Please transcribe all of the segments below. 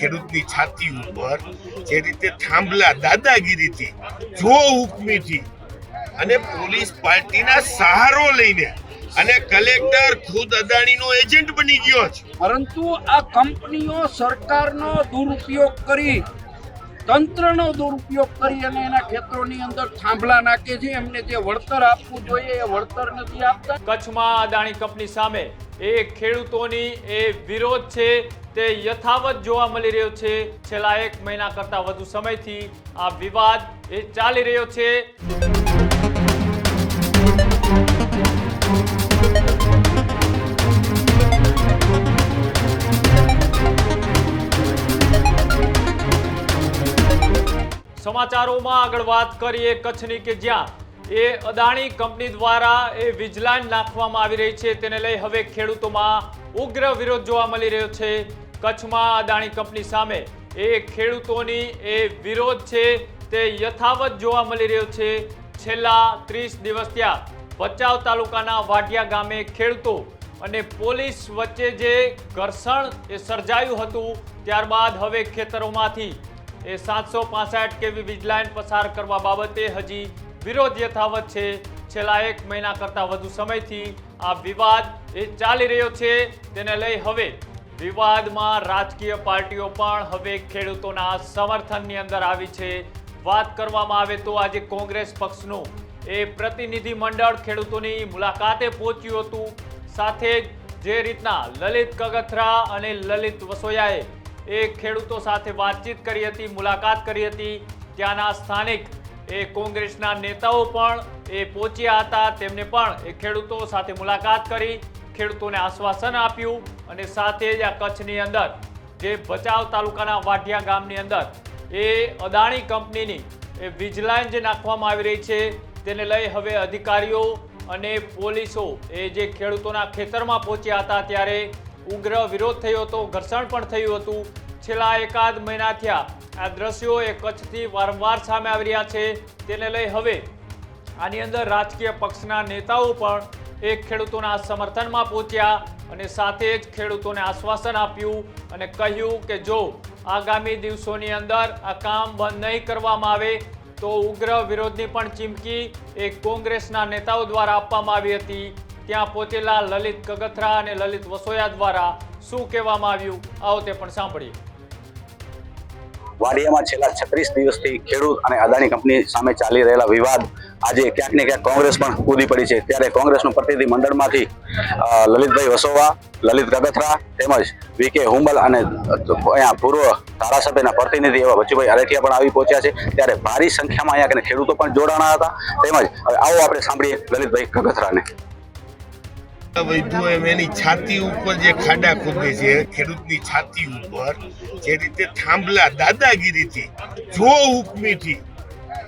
ખેડૂતની છાતી ઉપર જે રીતે થાંભલા દાદાગીરીથી જો હુકમીથી અને પોલીસ પાર્ટીના સહારો લઈને અને કલેક્ટર ખુદ અદાણીનો એજન્ટ બની ગયો છે. પરંતુ આ કંપનીઓ સરકારનો દુરુપયોગ કરી તંત્રનો દુરુપયોગ કરી અને એના ખેતરોની અંદર થાંભલા નાખે છે. એમને જે વળતર આપવું જોઈએ, એ વળતર નથી આપતા. કચ્છમાં અદાણી કંપની સામે એ ખેડૂતોની એ વિરોધ છે, તે યથાવત જોવા મળી રહ્યો છે. છેલ્લા એક મહિના કરતા વધુ સમયથી આ વિવાદ એ ચાલી રહ્યો છે. સમાચારોમાં આગળ વાત કરીએ કચ્છની કે જ્યાં એ અદાણી કંપની દ્વારા એ વીજલાઈન નાખવામાં આવી રહી છે. તેને લઈ હવે ખેડૂતોમાં ઉગ્ર વિરોધ જોવા મળી રહ્યો છે. કચ્છમાં અદાણી કંપની સામે એ ખેડૂતોની એ વિરોધ છે તે યથાવત જોવા મળી રહ્યો છે. છેલ્લા ત્રીસ દિવસ ત્યાં ભચાઉ તાલુકાના વાઢિયા ગામે ખેડૂતો અને પોલીસ વચ્ચે જે ઘર્ષણ એ સર્જાયું હતું, ત્યારબાદ હવે ખેતરોમાંથી એ સાતસો પાસઠ કેવી વીજલાઈન પસાર કરવા બાબતે હજી વિરોધ યથાવત છે. છેલ્લા એક મહિના કરતાં વધુ સમયથી આ વિવાદ એ ચાલી રહ્યો છે. તેને લઈ હવે વિવાદમાં રાજકીય પાર્ટીઓ પણ હવે ખેડૂતોના સમર્થનની અંદર આવી છે. વાત કરવામાં આવે તો આજે કોંગ્રેસ પક્ષનું એ પ્રતિનિધિ મંડળ ખેડૂતોની મુલાકાતે પહોંચ્યું હતું. સાથે જ જે રીતના લલિત કગથરા અને લલિત વસોયાએ એ ખેડૂતો સાથે વાતચીત કરી હતી, મુલાકાત કરી હતી. ત્યાંના સ્થાનિક એ કોંગ્રેસના નેતાઓ પણ એ પહોંચ્યા હતા. તેમને પણ એ ખેડૂતો સાથે મુલાકાત કરી, ખેડૂતોને આશ્વાસન આપ્યું અને સાથે જ આ કચ્છની અંદર જે ભચાઉ તાલુકાના વાઢિયા ગામની અંદર એ અદાણી કંપનીની એ વીજલાઈન જે નાખવામાં આવી રહી છે, તેને લઈ હવે અધિકારીઓ અને પોલીસો એ જે ખેડૂતોના ખેતરમાં પહોંચ્યા હતા ત્યારે ઉગ્ર વિરોધ થયો હતો, ઘર્ષણ પણ થયું હતું. છેલ્લા એકાદ મહિના થયા આ દ્રશ્યો એ કચ્છથી વારંવાર સામે આવી રહ્યા છે. તેને લઈ હવે આની અંદર રાજકીય પક્ષના નેતાઓ પણ એ ખેડૂતોના સમર્થનમાં પહોંચ્યા અને સાથે જ ખેડૂતોને આશ્વાસન આપ્યું અને કહ્યું કે જો આગામી દિવસોની અંદર આ કામ બંધ નહીં કરવામાં આવે, તો ઉગ્ર વિરોધની પણ ચીમકી એ કોંગ્રેસના નેતાઓ દ્વારા આપવામાં આવી હતી. ત્યાં પહોંચેલા લલિત કગથરા અને લલિત વસોયા દ્વારા શું કહેવામાં આવ્યું? આવો તે પણ સાંભળીએ. વાડિયામાં છેલ્લા છત્રીસ દિવસથી ખેડૂત અને અદાણી કંપની સામે ચાલી રહેલા વિવાદ આજે ક્યાંક ને ક્યાંક કોંગ્રેસ પણ કૂદી પડી છે. ત્યારે કોંગ્રેસનું પ્રતિનિધિ મંડળમાંથી લલિતભાઈ વસોવા, લલિત ગગથરા તેમજ વી કે હુંબલ અને અહીંયા પૂર્વ ધારાસભ્યના પ્રતિનિધિ એવા બચુભાઈ અરેઠિયા પણ આવી પહોંચ્યા છે. ત્યારે ભારી સંખ્યામાં અહીંયા ખેડૂતો પણ જોડાણા હતા. તેમજ આવો આપણે સાંભળીએ લલિતભાઈ ગગથરાને વૈધો એમ એની છાતી ઉપર જે ખાડા ખોદે છે, ખેડૂતની છાતી ઉપર, જે રીતે થાંભલા, દાદાગીરીથી, જો હુકમીથી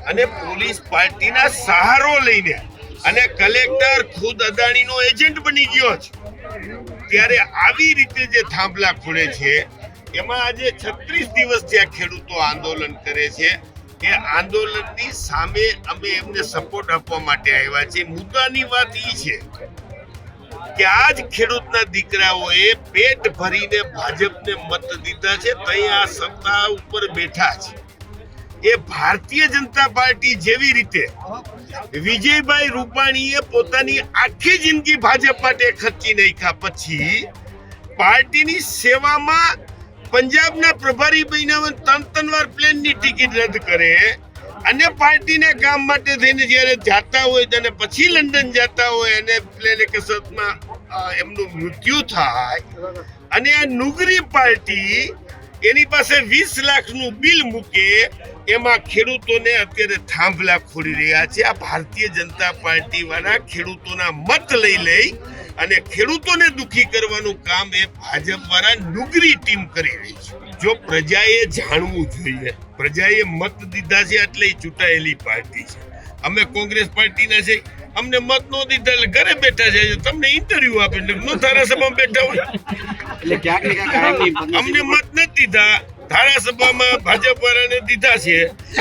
અને પોલીસ પાર્ટીના સહારો લઈને, અને કલેક્ટર ખુદ અદાણીનો એજન્ટ બની ગયો છે. ત્યારે આવી રીતે જે થાંભલા ખોડે છે, એમાં આજે છત્રીસ દિવસથી આ ખેડૂતો આંદોલન કરે છે. એ આંદોલનની સામે અમે એમને સપોર્ટ આપવા માટે આવ્યા છે મુદ્દાની વાત એ છે કે આજ ખેડૂતના દીકરાઓએ પેટ ભરીને ભાજપને મત દીધા છે. તઈ આ સત્તા ઉપર બેઠા છે. એ ભારતીય જનતા પાર્ટી જેવી રીતે વિજયભાઈ રૂપાણીએ પોતાની આખી જિંદગી ભાજપ માટે ખર્ચી નાખ્યા પછી પાર્ટીની સેવામાં પંજાબના પ્રભારી બન્યા ત્રણ ત્રણ વાર પ્લેનની ટિકિટ રદ કરે. અને પાર્ટીના કામ માટે થઈને જ્યારે જાતા હોય અને પછી લંડન જતા હોય અને પ્લેન કસરતમાં એમનું મૃત્યુ થાય, અને આ નુગરી પાર્ટી એની પાસે વીસ લાખનું બિલ મૂકે, એમાં ખેડૂતોને અત્યારે થાંભલા ખોડી રહ્યા છે. આ ભારતીય જનતા પાર્ટી વાળા ખેડૂતોના મત લઈ લઈ અને ખેડૂતોને દુખી કરવાનું કામ એ ભાજપ વાળા ડુગરી ટીમ કરી રહી છે. જો પ્રજાએ જાણવું જોઈએ પ્રજાએ મત દીધા છે એટલે ચૂંટાયેલી પાર્ટી છે. અમે કોંગ્રેસ પાર્ટીના છે અમને મત નો દીધા એટલે ઘરે બેઠા છે તમને ઇન્ટરવ્યુ આપે એટલે ધારાસભામાં બેઠા હોય. અમને મત નથી દીધા ધારાસભામાં ભાજપ વાળાને દીધા છે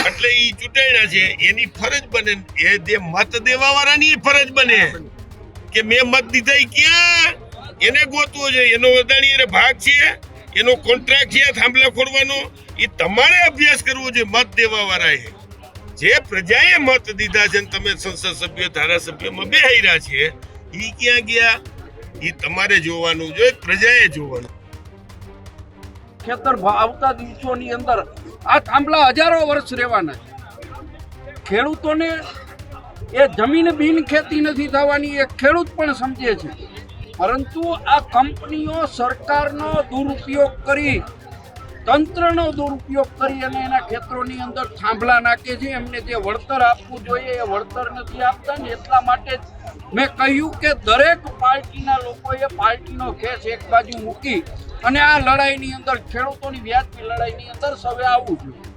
એટલે એ ચૂંટાણા છે એની ફરજ બને એ જે મત દેવા વાળાની ફરજ બને. કે મેં મત દીધા ક્યાં? એને ગોતવો જોઈએ એનો અદાણી એને ભાગ છે, એનો કોન્ટ્રાક્ટ છે થાંભલા ખોડવાનો એ તમારે અભ્યાસ કરવો જોઈએ મત દેવા વાળાએ. જે પ્રજાએ મત દીધા છે ને તમે સંસદ સભ્ય, ધારાસભ્યમાં બેહાર્યા છે એ ક્યાં ગયા? એ તમારે જોવાનું જોઈએ પ્રજાએ જોવાનું. ખેતર આવતા દિવસોની અંદર આ થાંભલા હજારો વર્ષ રહેવાના ખેડૂતોને એ જમીન બિન ખેતી નથી થવાની, એ ખેડૂત પણ સમજે છે. પરંતુ આ કંપનીઓ સરકારનો દુરુપયોગ કરી, તંત્રનો દુરુપયોગ કરી અને એના ખેતરોની અંદર થાંભલા નાખે છે. એમને જે વળતર આપવું જોઈએ, એ વળતર નથી આપતા ને એટલા માટે મેં કહ્યું કે દરેક પાર્ટીના લોકોએ પાર્ટીનો ખેસ એક બાજુ મૂકી અને આ લડાઈની અંદર, ખેડૂતોની વ્યાજબી લડાઈની અંદર સવે આવવું જોઈએ.